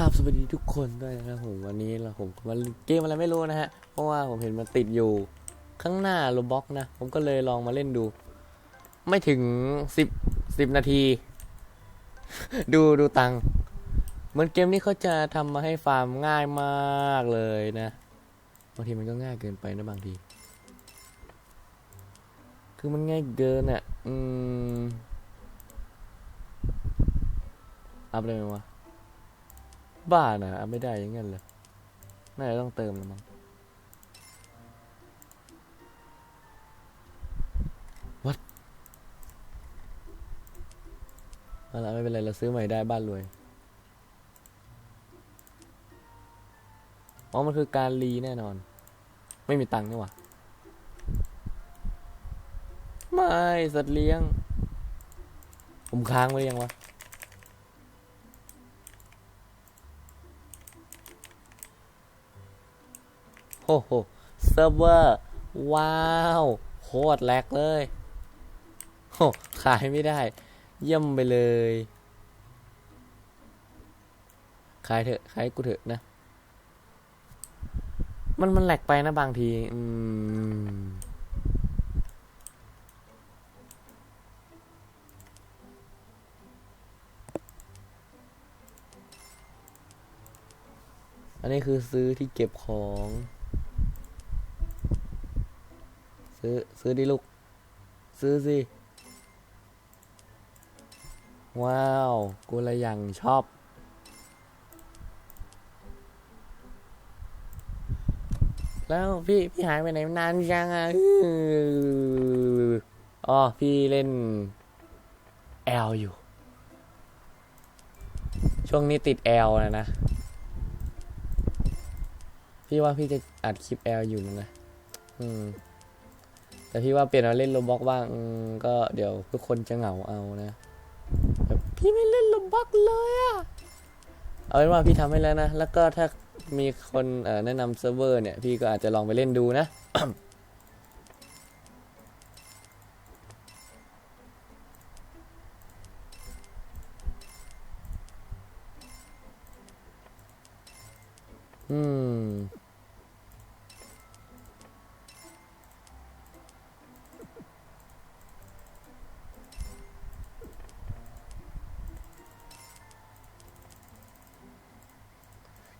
ครับสวัสดีทุกคนด้วยนะครับผมวันนี้เราผมมาเกมอะไรไม่รู้นะฮะ เพราะว่าผมเห็นมันติดอยู่ข้างหน้าโรบ็อกนะ ผมก็เลยลองมาเล่นดู ไม่ถึงสิบสิบนาที ดูดูตังเหมือนเกมนี้เขาจะทำมาให้ฟาร์มง่ายมากเลยนะบางทีมันก็ง่ายเกินไปนะบางที คือมันง่ายเกินอะ อืมอัพได้ไหมวะ บ้านะอัพไม่ได้อยังงั้นเลยน่าจะต้องเติมแล้วมั้ง What เอาละไม่เป็นไรเราซื้อใหม่ได้บ้านรวยอ๋อมันคือการรีแน่นอน ไม่มีตังค์นี่หว่าไม่สัตว์เลี้ยง ผมค้างไว้ยังวะ โอ้โหเซิร์ฟเวอร์ว้าวโคตรแลกเลยโอ้ขายไม่ได้ เยี่ยมไปเลย ขายเถอะ ขายกูเถอะนะ มันมันแหลกไปนะบางที อืมอันนี้คือซื้อที่เก็บของ ซื้อ ซื้อดิลูก ซื้อสิ ว้าว กูละอย่างชอบ แล้วพี่ พี่หายไปไหนนานจังอะอ๋อ พี่เล่นแอลอยู่ ช่วงนี้ติดแอลนะนะ พี่ว่าพี่จะอัดคลิปแอลอยู่นะ อืม แต่พี่ว่าเปลี่ยนมาเล่นโรบ็อกบ้างก็เดี๋ยวทุกคนจะเหงาเอานะแบบพี่ไม่เล่นโรบ็อกเลยอะเอาเป็นว่าพี่ทำให้แล้วนะ แล้วก็ถ้ามีคนแนะนำเซิร์ฟเวอร์เนี่ย พี่ก็อาจจะลองไปเล่นดูนะอืม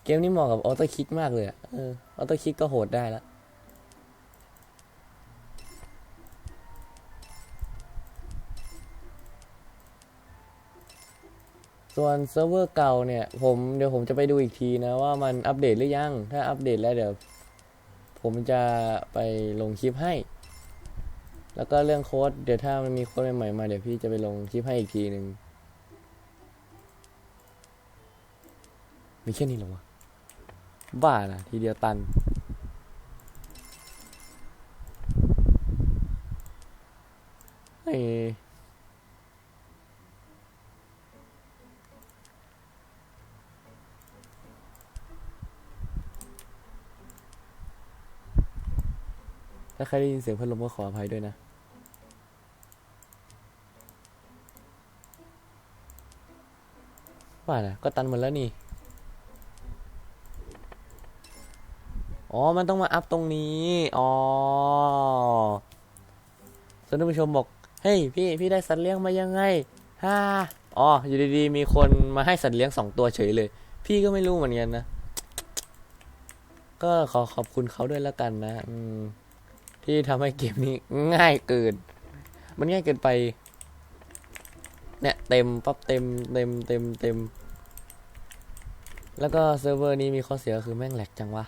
เกมนี้เหมาะกับออโต้คิกมากเลยอะเออออโต้คิกก็โหดได้ล้วส่วนเซิร์ฟเวอร์เก่าเนี่ยผมเดี๋ยวผมจะไปดูอีกทีนะว่ามันอัปเดตหรือยัง ถ้าอัปเดตแล้วเดี๋ยว ผมจะไปลงคลิปให้ แล้วก็เรื่องโค้ดเดี๋ยวถ้ามันมีโค้ดใหม่ๆมาเดี๋ยวพี่จะไปลงคลิปให้อีกทีหนึ่งมีแค่นี้หรอวะ บ้านะทีเดียวตัน เอ้ถ้าใครได้ยินเสียงพัดลมก็ขออภัยด้วยนะ ว่านะก็ตันหมดแล้วนี่ อ๋อ มันต้องมาอัพตรงนี้ อ๋อส่วนท่านผู้ชมบอก เฮ้ยพี่ พี่ได้สัตว์เลี้ยงมายังไงฮ่าอ๋อ อยู่ดีๆ มีคนมาให้สัตว์เลี้ยงสองตัวเฉยเลย พี่ก็ไม่รู้เหมือนกันนะ ก็ขอขอบคุณเขาด้วยแล้วกันนะ อืม ที่ทำให้เกมนี้ง่ายเกิน มันง่ายเกินไป เนี่ย เต็มปั๊บเต็ม เต็ม เต็ม เต็ม แล้วก็เซิร์ฟเวอร์นี้มีข้อเสียคือแม่งแหลกจังวะ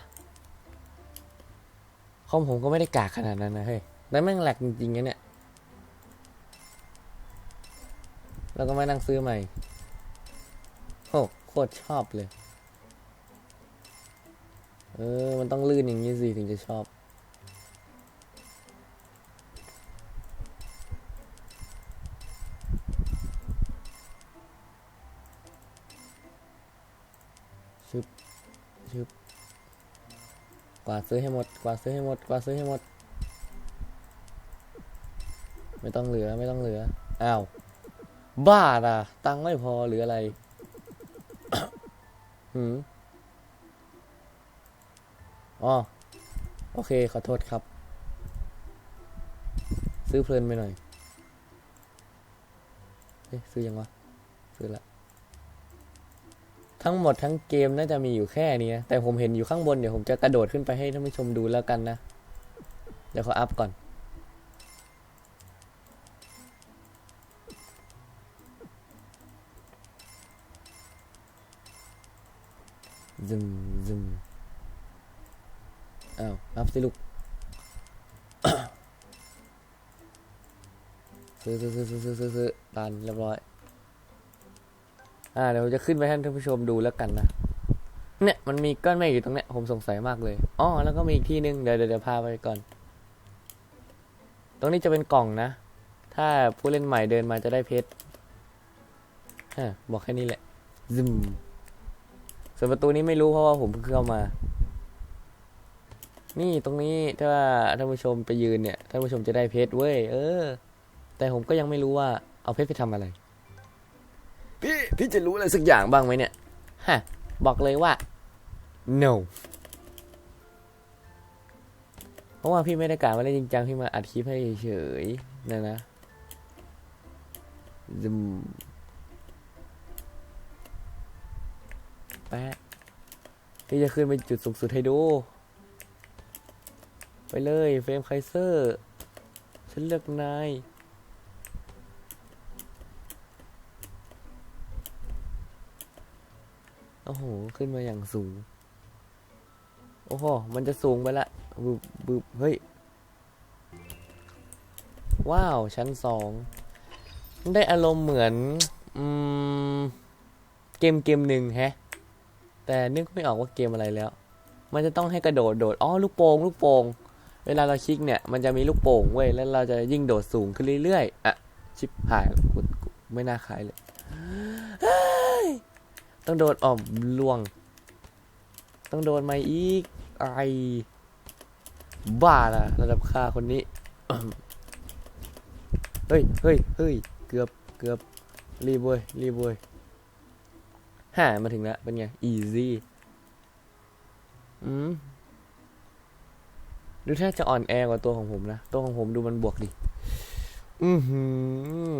คอมผมก็ไม่ได้กากขนาดนั้นนะเฮ้ยแต่แม่งแหลกจริงๆนะเนี่ย แล้วก็มานั่งซื้อใหม่โอ้โคตรชอบเลย เออ มันต้องลื่นอย่างนี้สิถึงจะชอบ ชึบ ชึบ กวาดซื้อให้หมด กวาดซื้อให้หมด กวาดซื้อให้หมด ไม่ต้องเหลือ ไม่ต้องเหลือ อ้าว บ้าอะ ตังไม่พอหรืออะไรหึหืมอ๋อ โอเค ขอโทษครับ ซื้อเพลินไปหน่อย เอ๊ะ ซื้อยังวะ ซื้อละ ทั้งหมดทั้งเกมน่าจะมีอยู่แค่นี้นะแต่ผมเห็นอยู่ข้างบนเดี๋ยวผมจะกระโดดขึ้นไปให้ท่านผู้ชมดูแล้วกันนะ เดี๋ยวขออัพก่อน ซึมซึมอ้าวอัพสิลูกซื้อซื้อซื้อซื้อซื้อซื้อซื้อตันเรียบร้อย อ่าเดี๋ยวจะขึ้นไปให้ท่านผู้ชมดูแล้วกันนะ เนี่ยมันมีก้อนเมฆอยู่ตรงเนี้ยผมสงสัยมากเลยอ๋อแล้วก็มีอีกที่หนึงเดี๋ยวเดี๋ยวพาไปก่อน ตรงนี้จะเป็นกล่องนะ ถ้าผู้เล่นใหม่เดินมาจะได้เพชรฮะบอกแค่นี้แหละซึมส่วนประตูนี้ไม่รู้เพราะว่าผมเพิ่งเข้ามา นี่ตรงนี้ถ้าท่านผู้ชมไปยืนเนี่ยท่านผู้ชมจะได้เพชรเว้ยเออ แต่ผมก็ยังไม่รู้ว่าเอาเพชรไปทำอะไร พี่ พี่จะรู้อะไรสักอย่างบ้างไหมเนี่ย ฮะ บอกเลยว่า no เพราะว่าพี่ไม่ได้กล่าวมาเล่นจริงจังพี่มาอัดคลิปให้เฉยๆนะนะซึมแปะพี่จะขึ้นไปจุดสูงสุดให้ดู ไปเลย เฟรมไคเซอร์ ฉันเลือกนาย โอ้โห ขึ้นมาอย่างสูง โอ้โห มันจะสูงไปละบึบบึบเฮ้ย ว้าว ชั้นสองได้อารมณ์เหมือน อืม เกมเกมหนึ่งแฮะ แต่นึกไม่ออกว่าเกมอะไรแล้ว มันจะต้องให้กระโดดโดด อ๋อ ลูกโป่งลูกโป่งเวลาเราคลิกเนี่ย มันจะมีลูกโป่งเว้ย แล้วเราจะยิ่งโดดสูงขึ้นเรื่อยๆ อะ ชิบหาย ไม่น่าขายเลย ต้องโดดออกล่วง ต้องโดนมาอีก ไอ บ้าละระดับค่าคนนี้ เฮ้ยเฮ้ยเฮ้ยเกือบเกือบรีบเว้ยรีบเว้ยห่ามาถึงแล้ว เป็นไง easy อืมดูถ้าจะอ่อนแอกว่าตัวของผมนะ ตัวของผมดูมันบวกดิ อือหือ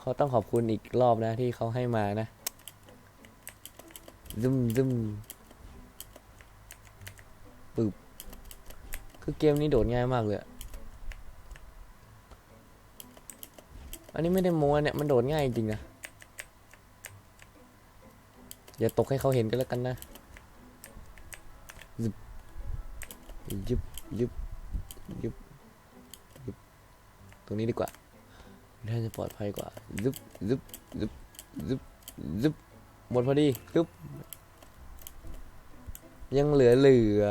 เขาต้องขอบคุณอีกรอบนะที่เขาให้มานะ ซึมซึมปึบคือเกมนี้โดดง่ายมากเลยอะอันนี้ไม่ได้โม้เนี่ย มันโดดง่ายจริงนะ อย่าตกให้เขาเห็นกันแล้วกันนะซึบยึบยึบยึบยึบตรงนี้ดีกว่าน่าจะปลอดภัยกว่าซึบซึบซึบซึบซึบ หมดพอดีซึบยังเหลือเหลือ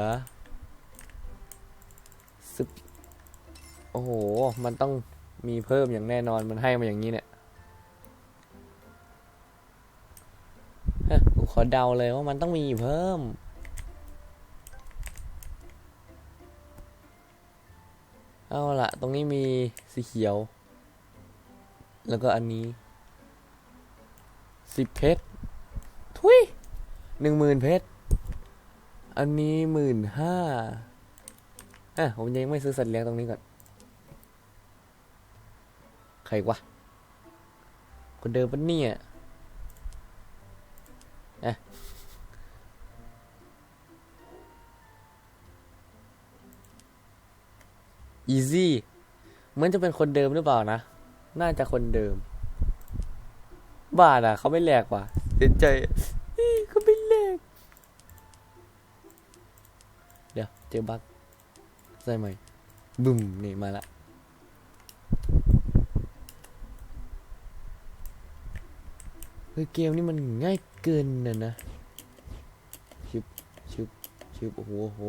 ซึบโอ้โห มันต้องมีเพิ่มอย่างแน่นอนมันให้มาอย่างนี้เนี่ยฮะกูขอเดาเลยว่ามันต้องมีเพิ่ม เอาละตรงนี้มีสีเขียว แล้วก็อันนี้สิบเพชร ทุยหนึ่งหมื่นเพชร อันนี้หมื่นห้าอะผมยังไม่ซื้อสัตว์เลี้ยงตรงนี้ก่อน ใครวะ คนเดิมปะเนี่ยอะ easy เหมือนจะเป็นคนเดิมหรือเปล่านะ น่าจะคนเดิม บ้าอะ เขาไม่แหลกว่ะ เสียใจอี้เขาไม่แหลกเดี๋ยวเจอบั๊กใส่ใหม่บึ้มนี่มาละเฮ้ยเกมนี้มันง่ายเกินนะนะชิบชิบชิบโอ้โหโห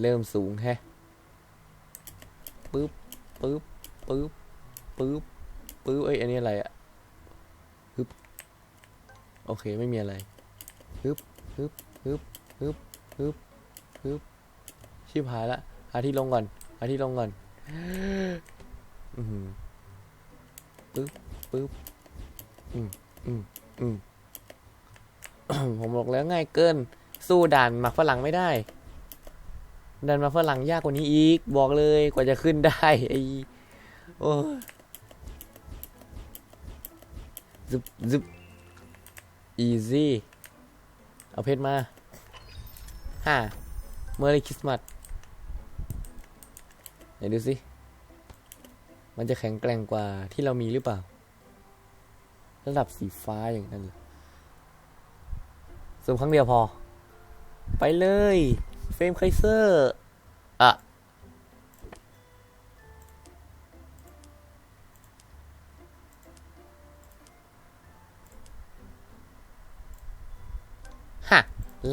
เริ่มสูงแฮะปึ๊บปึ๊บปึ๊บปึ๊บปึ๊บเอ้ยอันนี้อะไรอะ โอเคไม่มีอะไรฮึบฮึบฮึบฮึบฮึบฮึบชิบหายละหาที่ลงก่อนหาที่ลงก่อนอือหือปึ๊บปึ๊บอืมอืมอืมผมบอกแล้วง่ายเกิน สู้ด่านหมักฝรั่งไม่ได้ด่านหมักฝรั่งยากกว่านี้อีก บอกเลยกว่าจะขึ้นได้ไอ้โอ้ยซึบซึบ easy เอาเพชรมาฮ่าเมอร์รี่คริสต์มาสไหนดูสิ มันจะแข็งแกร่งกว่าที่เรามีหรือเปล่า ระดับสีฟ้าอย่างนั้นเลยสุ่มครั้งเดียวพอ ไปเลย เฟรมไคเซอร์ อะ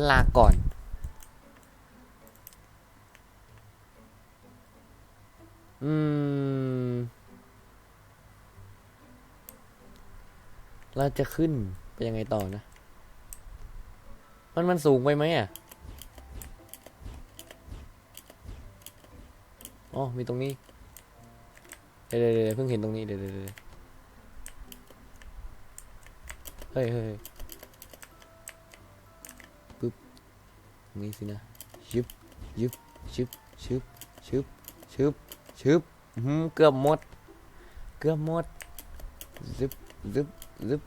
ลาก่อนอืม เราจะขึ้นไปยังไงต่อนะ มันมันสูงไปไหมอะ อ๋อ มีตรงนี้ เดี๋ยวเดี๋ยวเพิ่งเห็นตรงนี้ เดี๋ยวเดี๋ยวเดี๋ยวเฮ้ยเฮ้ยเฮ้ยปึ๊บตรง นี้สินะชึบยึบชึบชึบชึบชึบชึบอื้อหืมเกือบหมด เกือบหมดซึบซึบซึบ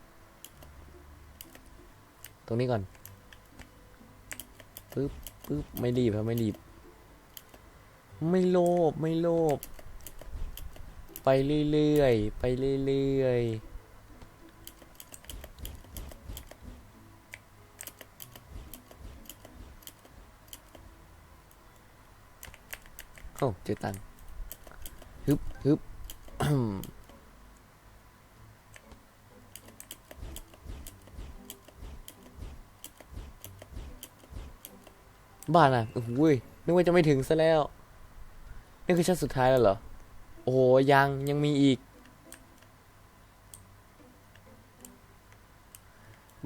ตรงนี้ก่อนปึ๊บปึ๊บไม่รีบครับไม่รีบ ไม่โลภไม่โลภไปเรื่อยๆไปเรื่อยๆ โอ้เจอตังฮึบฮึบบ้านอะโอ้ยนึกว่าจะไม่ถึงซะแล้ว นี่คือชั้นสุดท้ายแล้วเหรอ โอ้ยังยังมีอีก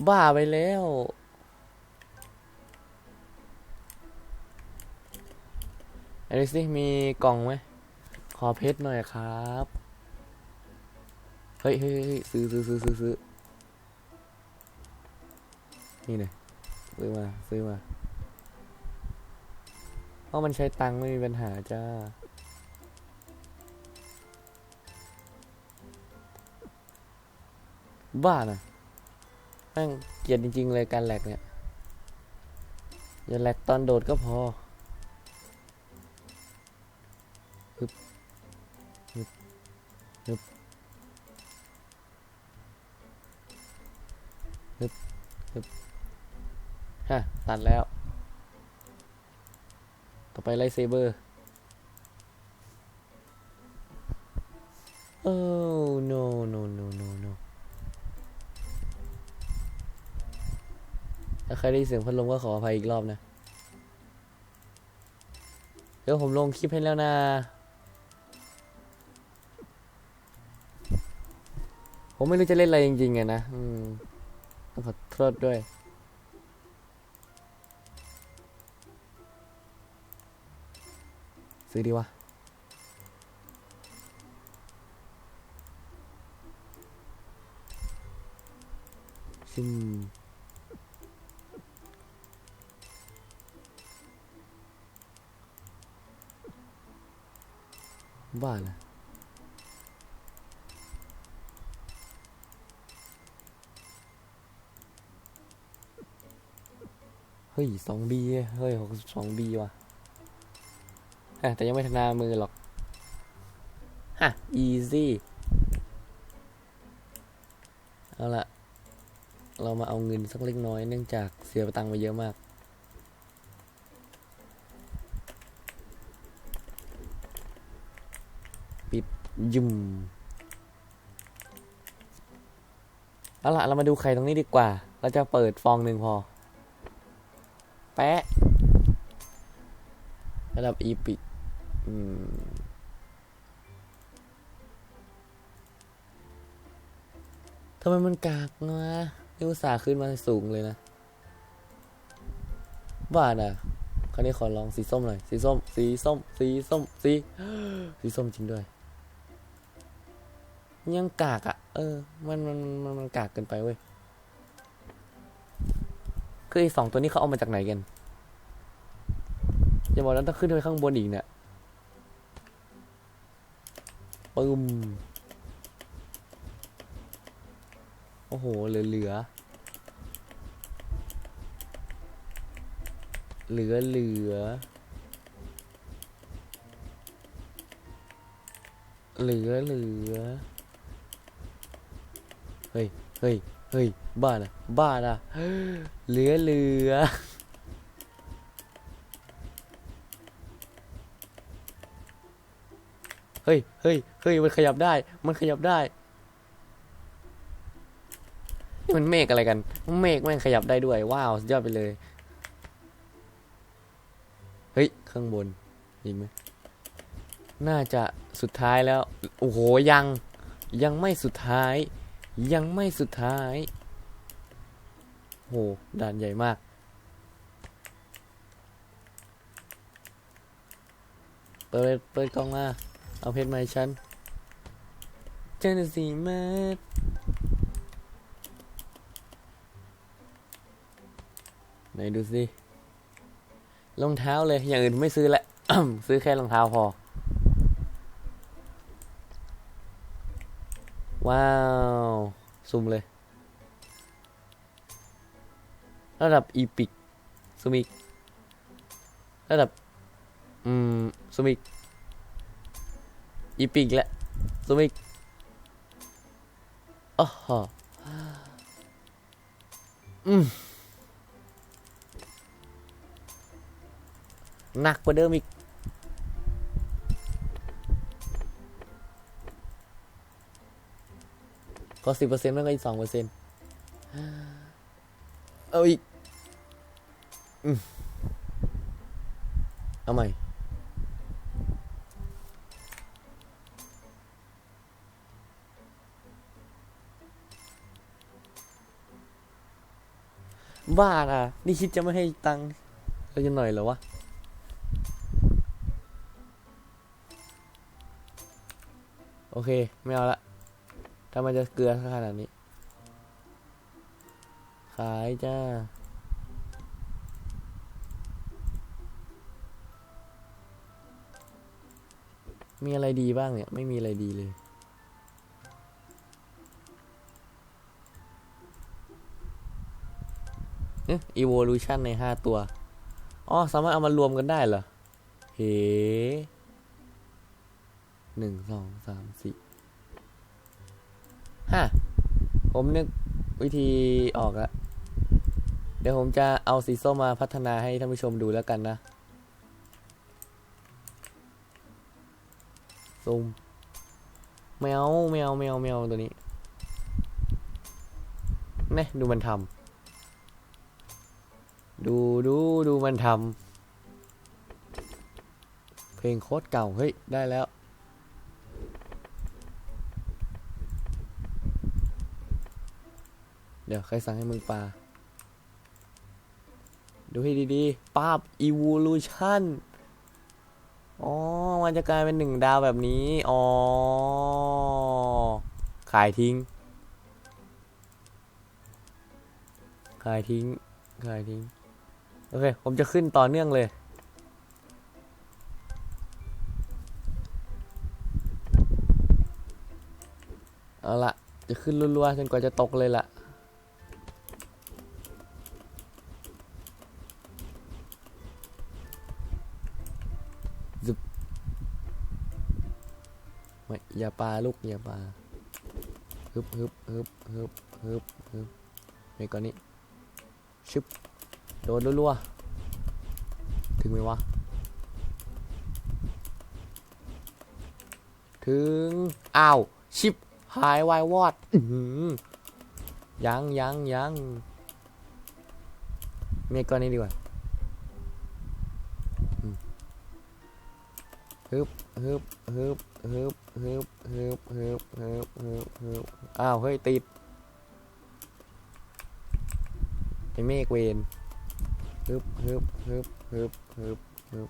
บ้าไปแล้ว อันนี้สิมีกล่องไหมขอเพชรหน่อยครับเฮ้ยเฮ้ยเฮ้ยซื้อซื้อซื้อซื้อซื้อนี่เลยซื้อมา ซื้อมาเพราะมันใช้ตังค์ไม่มีปัญหาจ้าบ้านะแม่งเกลียดจริง ๆ เลยการแหลกเนี่ย อย่าแหลกตอนโดดก็พอ ฮึบฮึบฮะตัดแล้ว ต่อไปไลเซเบอร์ โอ้ no no no no no ถ้าใครได้ยินเสียงพัดลมก็ขออภัยอีกรอบนะ เดี๋ยวผมลงคลิปให้แล้วนะผมไม่รู้จะเล่นอะไรจริงๆไงนะ อืม ขอโทษด้วย ซื้อดีวะซิมบ้าเนะ เฮ้ยสองบีเฮ้ยหกสองบีว่ะฮะแต่ยังไม่ทนามือหรอก ฮะ easy เอาละเรามาเอาเงินสักเล็กน้อยเนื่องจากเสียตังค์ไปเยอะมาก ปิดยุมเอาละเรามาดูไข่ตรงนี้ดีกว่า เราจะเปิดฟองหนึ่งพอ แปะระดับอีพิกอืมทำไมมันกากนะนี่อุตส่าห์ขึ้นมาสูงเลยนะ บ้าน่ะคราวนี้ขอลองสีส้มหน่อย สีส้ม สีส้ม สีส้ม สี สีส้มจริงด้วย ยังกากอะ่ะ เออ มันมันมันมันกากเกินไปเว้ย คือไอ้สองตัวนี้เขาเอามาจากไหนกัน อย่าบอกนั้นต้องขึ้นไปข้างบนอีกเนี่ยปึ้มโอ้โห เหลือ เหลือ เหลือ เหลือ เหลือ เหลือ เฮ้ย เฮ้ย เฮ้ย บ้านะบ้านะเหลือเหลือเฮ้ยเฮ้ยเฮ้ยมันขยับได้ มันขยับได้ นี่มันเมฆอะไรกัน เมฆแม่งขยับได้ด้วย ว้าว สุดยอดไปเลย เฮ้ย ข้างบนอีกไหมน่าจะสุดท้ายแล้ว โอ้โห ยัง ยังไม่สุดท้าย ยังไม่สุดท้าย โหด่านใหญ่มาก เปิด เปิดกล้องมา เอาเพชรมาให้ฉันเจนสีเมตรไหนดูสิรองเท้าเลย อย่างอื่นไม่ซื้อละ ซื้อแค่รองเท้าพอ ว้าว ซุ่มเลย ระดับอีพิกซูมิกระดับ อืมซูมิกอีพิกและซูมิกอ๋อฮะอืมหนักกว่าเดิมอีก ก็สิบเปอร์เซ็นต์ไม่ก็อีกสองเปอร์เซ็นต์เอาอีกเอาใหม่บ้าอะ นี่คิดจะไม่ให้ตังค์เราจะหน่อยเหรอวะ โอเค ไม่เอาละ ถ้ามันจะเกลือขนาดนี้ ขายจ้า มีอะไรดีบ้างเนี่ย ไม่มีอะไรดีเลยเอ๊ะ evolution ในห้าตัว อ๋อ สามารถเอามารวมกันได้เหรอ เฮ้หนึ่งสองสามสี่ ห้าผมนึกวิธีออกล้วเดี๋ยวผมจะเอาสีส้มมาพัฒนาให้ท่านผู้ชมดูแล้วกันนะซูมแมวแมวแมวแมวตัวนี้เน่ดูมันทำดูดูดูมันทำเพลงโคตรเก่า เฮ้ย ได้แล้ว ดี๋ยวใครสั่งให้มึงปลาดูให้ดีๆป้าบ evolution อ๋อ มันจะกลายเป็นหนึ่งดาวแบบนี้ อ๋อ ขายทิ้ง ขายทิ้ง ขายทิ้ง โอเค ผมจะขึ้นต่อเนื่องเลย เอาละ จะขึ้นรัวๆจนกว่าจะตกเลยล่ะ อย่าปลาลูกอย่าปลาฮึบฮึบฮึบฮึบฮึบฮึบไอ้ก่อนนี้ชึบโดนรัวๆถึงไหมวะ ถึง อ้าว ชิปหายวายวอดยังยังยังเมก้อนนี้ดีกว่า ฮึบฮึบฮึบฮึบฮึบฮึบฮึบฮึบฮึบฮึบอ้าวเฮ้ยติดไอเมฆเวนฮึบฮึบฮึบฮึบฮึบฮึบ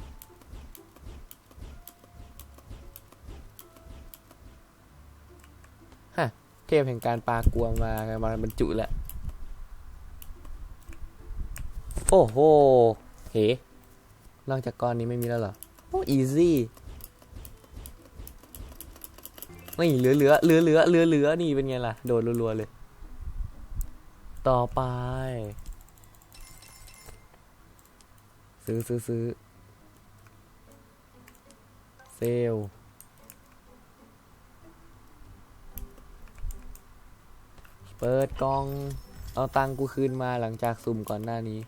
ฮะเทพแห่งการปลากวมามาบรรจุแล้วโอ้โห เฮ้นอกจากก้อนนี้ไม่มีแล้วเหรอ โอ้อีซี่ ไม่เหลือเหลือเหลือเหลือเหลือเหลือนี่เป็นไงล่ะ โดดรัวๆเลย ต่อไป ซื้อซื้อซื้อเซลเปิดกล่อง เอาตังกูคืนมาหลังจากสุ่มก่อนหน้านี้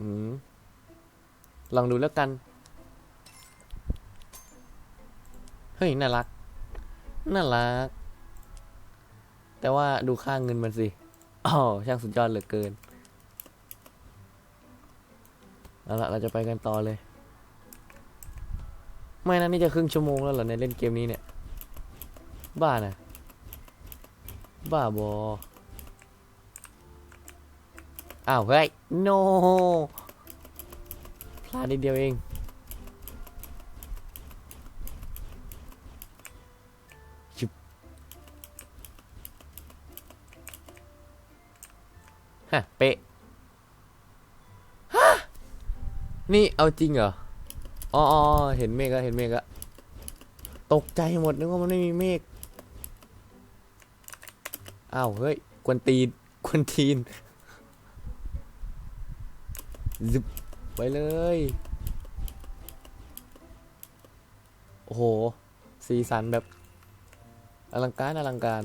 อืมลองดูแล้วกัน เฮ้ย น่ารัก น่ารัก แต่ว่าดูค่าเงินมันสิอ๋อช่างสุดยอดเหลือเกิน เอาละเราจะไปกันต่อเลย ไม่นะนี่จะครึ่งชั่วโมงแล้วเหรอในเล่นเกมนี้เนี่ย บ้านะบ้าบอ อ้าว เฮ้ย โน พลาดนิดเดียวเอง ฮะเป๊ะฮะนี่เอาจริงเหรออ๋อเห็นเมฆแล้วเห็นเมฆแล้วตกใจหมดนึกว่ามันไม่มีเมฆอ้าวเฮ้ยกวนตีนกวนทีนซึบไปเลย โอ้โห สีสันแบบ อลังการอลังการ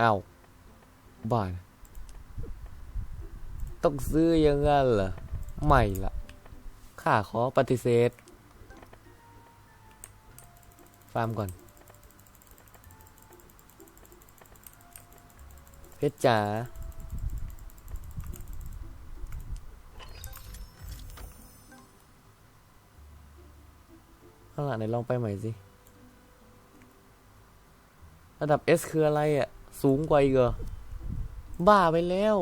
อ้าว บ้าน ต้องซื้อยังงั้นเหรอไม่ละข้าขอปฏิเสธ ฟาร์มก่อน เพชรจ๋าข้างหลังไหนลองไปใหม่สิ ระดับ S คืออะไรอะ สูงกว่าอีกเหรอ บ้าไปแล้ว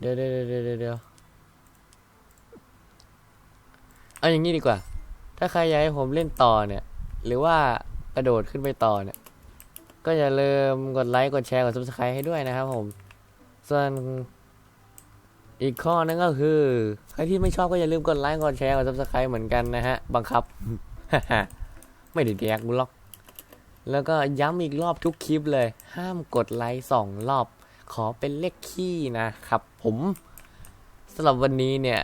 เดี๋ยวเดี๋ยวเดี๋ยวเดี๋ยวเดี๋ยวเอาอย่างนี้ดีกว่า ถ้าใครอยากให้ผมเล่นต่อเนี่ย หรือว่ากระโดดขึ้นไปต่อเนี่ย ก็อย่าลืมกดไลค์ กดแชร์ กด subscribe ให้ด้วยนะครับผม ส่วนอีกข้อนึงก็คือ ใครที่ไม่ชอบก็อย่าลืมกดไลค์ กดแชร์ กด subscribe เหมือนกันนะฮะ บังคับ ไม่ได้แดกกูหรอก แล้วก็ย้ำอีกรอบทุกคลิปเลย ห้ามกดไลค์สองรอบ ขอเป็นเลขขี้นะครับผมสำหรับวันนี้เนี่ย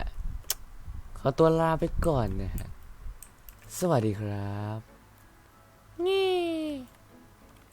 ขอตัวลาไปก่อนนะฮะสวัสดีครับนี่